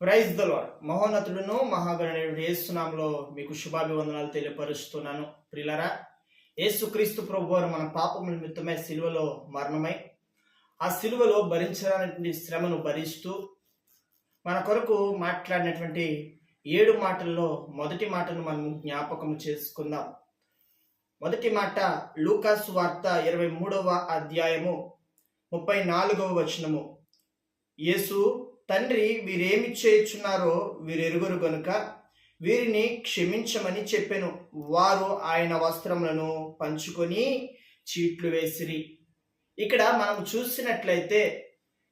Praise the మహోన్నతుడును మహాగణుడు యేసునామంలో మీకు శుభాభివందనాలు తెలియపరుస్తున్నాను. ప్రిలరా ఏసుక్రీస్తు ప్రభు వారు మన పాపముల నిమిత్తమై సిలువలో మరణమై ఆ సిలువలో భరించడానికి శ్రమను భరిస్తూ మన కొరకు మాట్లాడినటువంటి ఏడు మాటల్లో మొదటి మాటను మనం జ్ఞాపకం చేసుకుందాం. మొదటి మాట లూకాస్ వార్త ఇరవై మూడవ అధ్యాయము ముప్పై నాలుగవ వచనము. యేసు తండ్రి వీరేమి చేయుచున్నారో వీరెరుగురు గనుక వీరిని క్షమించమని చెప్పెను. వారు ఆయన వస్త్రములను పంచుకొని చీట్లు వేసిరి. ఇక్కడ మనం చూసినట్లయితే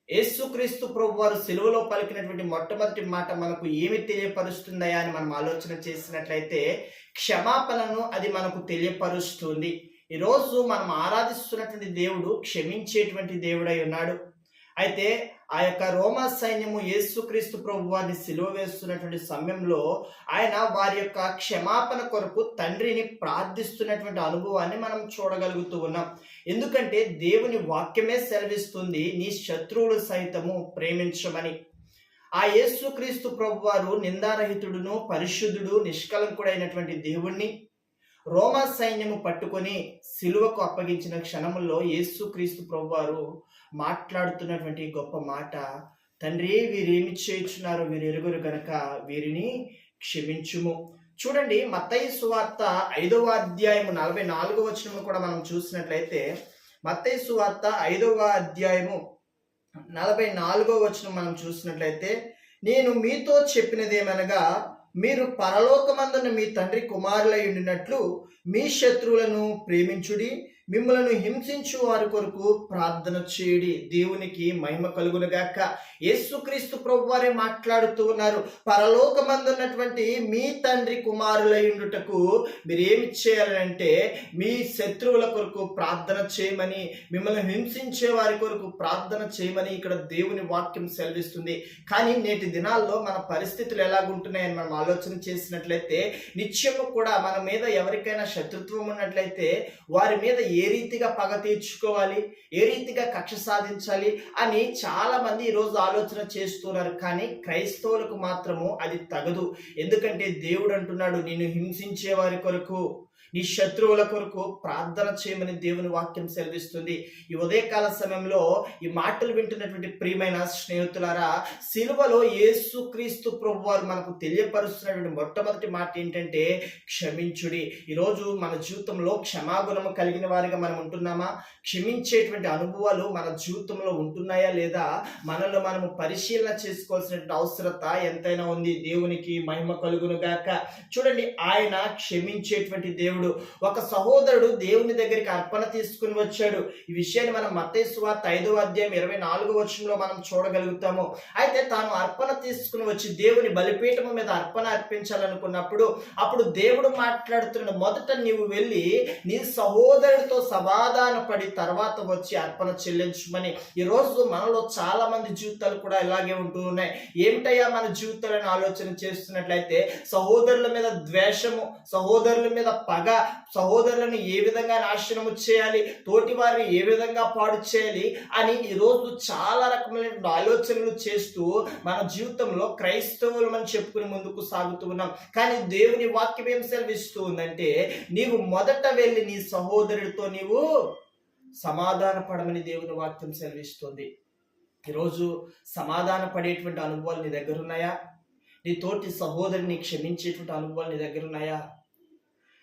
యేసుక్రీస్తు ప్రభు వారు సెలవులో పలికినటువంటి మొట్టమొదటి మాట మనకు ఏమి తెలియపరుస్తుందయా అని మనం ఆలోచన చేసినట్లయితే క్షమాపణను అది మనకు తెలియపరుస్తుంది. ఈరోజు మనం ఆరాధిస్తున్నటువంటి దేవుడు క్షమించేటువంటి దేవుడై ఉన్నాడు. అయితే ఆ యొక్క రోమా సైన్యము యేసుక్రీస్తు ప్రభు వారిని సిలువ వేస్తున్నటువంటి సమయంలో ఆయన వారి యొక్క క్షమాపణ కొరకు తండ్రిని ప్రార్థిస్తున్నటువంటి అనుభవాన్ని మనం చూడగలుగుతూ ఉన్నాం. ఎందుకంటే దేవుని వాక్యమే సెలవిస్తుంది నీ శత్రువులు సైతము ప్రేమించమని. ఆ యేసుక్రీస్తు ప్రభు వారు నిందారహితుడును పరిశుద్ధుడు నిష్కలంకుడైనటువంటి దేవుణ్ణి రోమా సైన్యము పట్టుకొని సిలువకు అప్పగించిన క్షణముల్లో యేసుక్రీస్తు ప్రభువారు మాట్లాడుతున్నటువంటి గొప్ప మాట తండ్రి వీరేమి చేయుచున్నారు వీరు ఎరుగురు గనక వీరిని క్షమించుము. చూడండి మత్తయి సువార్త ఐదవ అధ్యాయము నలభై నాలుగవ వచనము కూడా మనం చూసినట్లయితే మత్తయి సువార్త ఐదవ అధ్యాయము నలభై నాలుగవ వచనం మనం చూసినట్లయితే నేను మీతో చెప్పినదేమనగా మీరు పరలోకమందున మీ తండ్రి కుమారులై ఉండినట్లు మీ శత్రువులను ప్రేమించుడి. మిమ్మలను హింసించు వారి కొరకు ప్రార్థన చేయుడి. దేవునికి మహిమ కలుగునుగాక. యేసుక్రీస్తు ప్రభు వారే మాట్లాడుతూ ఉన్నారు. పరలోకమందున్నటువంటి మీ తండ్రి కుమారులయ్యుండుటకు మీరేమి మీరు ఏమి చేయాలంటే మీ శత్రువుల కొరకు ప్రార్థన చేయమని మిమ్మల్ని హింసించే వారి కొరకు ప్రార్థన చేయమని ఇక్కడ దేవుని వాక్యం సెలవిస్తుంది. కానీ నేటి దినాల్లో మన పరిస్థితులు ఎలాగుంటున్నాయని మనం ఆలోచన చేసినట్లయితే నిత్యము కూడా మన మీద ఎవరికైనా శత్రుత్వం ఉన్నట్లయితే వారి మీద ఏ రీతిగా పగ తీర్చుకోవాలి ఏ రీతిగా కక్ష సాధించాలి అని చాలామంది ఈరోజు ఆలోచన చేస్తున్నారు. కానీ క్రైస్తవులకు మాత్రము అది తగదు. ఎందుకంటే దేవుడు అంటున్నాడు నేను హింసించే వారి కొరకు నీ శత్రువుల కొరకు ప్రార్థన చేయమని దేవుని వాక్యం సెలవిస్తుంది. ఈ ఉదయకాల సమయంలో ఈ మాటలు వింటున్నటువంటి ప్రియమైన స్నేహితులారా సిలువలో యేసుక్రీస్తు ప్రభు వారు మనకు తెలియపరుస్తున్నటువంటి మొట్టమొదటి మాట ఏంటంటే క్షమించుడి. ఈరోజు మన జీవితంలో క్షమాగుణము కలిగిన వారిగా మనం ఉంటున్నామా? క్షమించేటువంటి అనుభవాలు మన జీవితంలో ఉంటున్నాయా లేదా? మనలో మనము పరిశీలన చేసుకోవాల్సినటువంటి అవసరత ఎంతైనా ఉంది. దేవునికి మహిమ కలుగును గాక. చూడండి ఆయన క్షమించేటువంటి దేవుడు ఒక సహోదరుడు దేవుని దగ్గరికి అర్పణ తీసుకుని వచ్చాడు. ఈ విషయాన్ని మనం మతేశ్వార్త ఐదవ అధ్యాయం ఇరవై నాలుగు వచనంలో మనం చూడగలుగుతాము. అయితే తాను అర్పణ తీసుకుని వచ్చి దేవుని బలిపీఠము మీద అర్పణ అర్పించాలనుకున్నప్పుడు అప్పుడు దేవుడు మాట్లాడుతున్న మొదట నీవు వెళ్ళి నీ సహోదరుడితో సమాధాన పడి తర్వాత వచ్చి అర్పణ చెల్లించమని. ఈరోజు మనలో చాలా మంది జీవితాలు కూడా ఇలాగే ఉంటూ ఉన్నాయి. ఏమిటయ్యా మన జీవితాలను ఆలోచన చేస్తున్నట్లయితే సహోదరుల మీద ద్వేషము సహోదరుల మీద పగ సహోదరులను ఏ విధంగా నాశనము చేయాలి? తోటి వారిని ఏ విధంగా పాడు చేయాలి? అని ఈరోజు చాలా రకమైన ఆలోచనలు చేస్తూ మన జీవితంలో క్రైస్తవులు మనం చెప్పుకుని ముందుకు సాగుతూ ఉన్నాం. కానీ దేవుని వాక్యం ఏం సెలవిస్తూ ఉందంటే నీవు మొదట వెళ్ళి నీ సహోదరుడితో నీవు సమాధాన పడమని దేవుని వాక్యం సెలవిస్తుంది. ఈరోజు సమాధాన పడేటువంటి అనుభవాలు నీ దగ్గర ఉన్నాయా? నీ తోటి సహోదరిని క్షమించేటువంటి అనుభవాలు నీ దగ్గర ఉన్నాయా?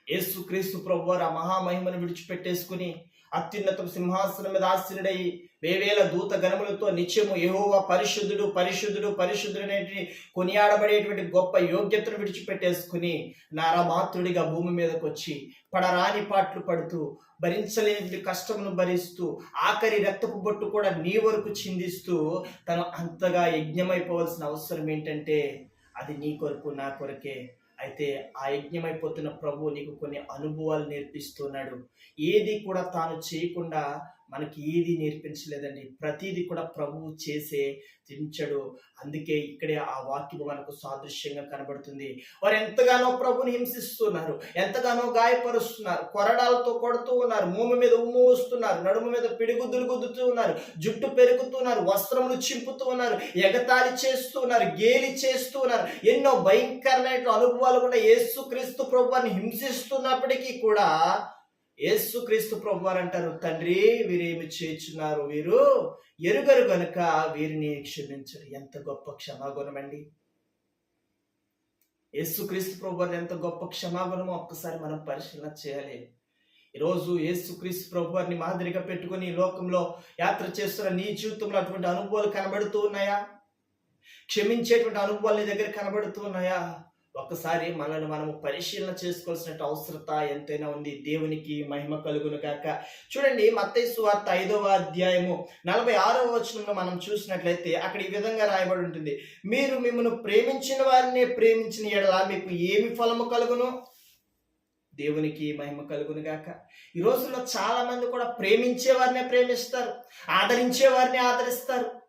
యేసుక్రీస్తు ప్రభు వారు ఆ మహామహిమను విడిచిపెట్టేసుకుని అత్యున్నత సింహాసనం మీద ఆశీనుడై వేవేల దూత గణములతో నిత్యము యెహోవా పరిశుద్ధుడు పరిశుద్ధుడు పరిశుద్ధుడనేటి కొనియాడబడేటువంటి గొప్ప యోగ్యతను విడిచిపెట్టేసుకుని నారమాత్రుడిగా భూమి మీదకి వచ్చి పడరాని పాటలు పడుతూ భరించలేని కష్టమును భరిస్తూ ఆఖరి రక్తపు బొట్టు కూడా నీ వరకు చిందిస్తూ తను అంతగా యజ్ఞమైపోవాల్సిన అవసరం ఏంటంటే అది నీ కొరకు నా కొరకే. అయితే ఆ యజ్ఞమైపోతున్న ప్రభు నీకు కొన్ని అనుభవాలు నేర్పిస్తున్నాడు. ఏది కూడా తాను చేయకుండా మనకి ఏది నేర్పించలేదండి. ప్రతిదీ కూడా ప్రభువు చేసే తించడు అందుకే ఇక్కడే ఆ వాక్యము మనకు సాదృశ్యంగా కనబడుతుంది. వారు ఎంతగానో ప్రభుని హింసిస్తున్నారు. ఎంతగానో గాయపరుస్తున్నారు. కొరడాలతో కొడుతూ ఉన్నారు. భూమి మీద ఉమ్ము వస్తున్నారు నడుము మీద పిడిగుద్దులు గుద్దుతూ ఉన్నారు. జుట్టు పెరుగుతున్నారు వస్త్రములు చింపుతూ ఉన్నారు. ఎగతాళి చేస్తూ ఉన్నారు. గేలి చేస్తూ ఉన్నారు. ఎన్నో భయంకరమైన అనుభవాలు కూడా యేసు క్రీస్తు ప్రభువాన్ని హింసిస్తున్నప్పటికీ కూడా యేసు క్రీస్తు ప్రభువారు అంటారు తండ్రి వీరేమి చేస్తున్నారు వీరు? ఎరుగరు గనుక వీరిని క్షమించరు. ఎంత గొప్ప క్షమాగుణం అండి. యేసుక్రీస్తు ప్రభువారు ఎంత గొప్ప క్షమాగుణమో ఒక్కసారి మనం పరిశీలన చేయాలి. ఈరోజు యేసుక్రీస్తు ప్రభువారిని మాదిరిగా పెట్టుకుని ఈ లోకంలో యాత్ర చేస్తున్న నీ జీవితంలో అటువంటి అనుభవాలు కనబడుతూ ఉన్నాయా? క్షమించేటువంటి అనుభవాలు నీ దగ్గర కనబడుతూ ఉన్నాయా? ఒక్కసారి మనల్ని మనము పరిశీలన చేసుకోవాల్సిన అవసరత ఎంతైనా ఉంది. దేవునికి మహిమ కలుగును కాక చూడండి మత్తై సువార్త ఐదవ అధ్యాయము నలభై ఆరవ వచనంలో మనం చూసినట్లయితే అక్కడ ఈ విధంగా రాయబడి ఉంటుంది. మీరు మిమ్మల్ని ప్రేమించిన వారిని ప్రేమించిన ఎడల మీకు ఏమి ఫలము కలుగును? దేవునికి మహిమ కలుగును గాక. ఈ రోజుల్లో చాలా మంది కూడా ప్రేమించే వారినే ప్రేమిస్తారు. ఆదరించే వారిని ఆదరిస్తారు.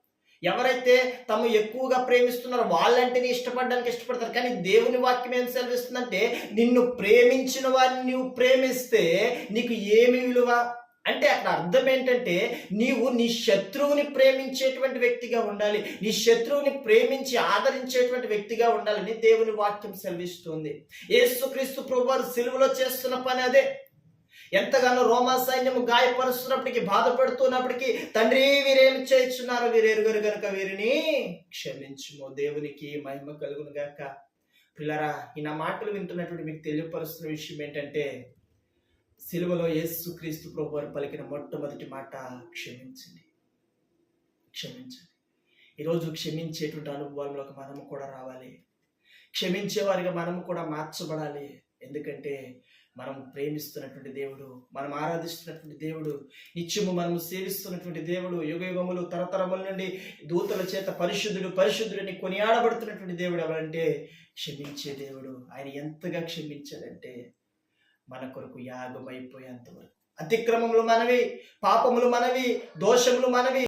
ఎవరైతే తమ ఎక్కువగా ప్రేమిస్తున్నారో వాళ్ళంటేనే ఇష్టపడడానికి ఇష్టపడతారు. కానీ దేవుని వాక్యం ఏం సెలవిస్తుందంటే నిన్ను ప్రేమించిన వారిని నువ్వు ప్రేమిస్తే నీకు ఏమి విలువ? అంటే అక్కడ అర్థం ఏంటంటే నీవు నీ శత్రువుని ప్రేమించేటువంటి వ్యక్తిగా ఉండాలి. నీ శత్రువుని ప్రేమించి ఆదరించేటువంటి వ్యక్తిగా ఉండాలని దేవుని వాక్యం సెలవిస్తుంది. యేసుక్రీస్తు ప్రభువారు సిలువలో చేస్తున్న పని అదే. ఎంతగానో రోమా సైన్యము గాయపరుస్తున్నప్పటికీ బాధపడుతున్నప్పటికీ తండ్రి వీరేమి చేయించున్నారు వీరు ఎరుగరు గనుక వీరిని క్షమించుము. దేవునికి మహిమ కలుగును గాక. పిల్లరా ఈ నా మాటలు వింటున్నటువంటి మీకు తెలియపరుస్తున్న విషయం ఏంటంటే సిలువలో యేసు క్రీస్తు ప్రభు వారు పలికిన మొట్టమొదటి మాట క్షమించండి. క్షమించండి. ఈరోజు క్షమించేటువంటి అనుభవాల్లోకి మనము కూడా రావాలి. క్షమించేవారిగా మనము కూడా మార్చబడాలి. ఎందుకంటే మనం ప్రేమిస్తున్నటువంటి దేవుడు మనం ఆరాధిస్తున్నటువంటి దేవుడు నిత్యము మనము సేవిస్తున్నటువంటి దేవుడు యుగయుగములు తరతరముల నుండి దూతల చేత పరిశుద్ధుడు పరిశుద్ధుడిని కొనియాడబడుతున్నటువంటి దేవుడు ఎవరంటే క్షమించే దేవుడు. ఆయన ఎంతగా క్షమించాడంటే మన కొరకు యాగమైపోయేంతవరకు అతిక్రమములు మనవి పాపములు మనవి దోషములు మనవి.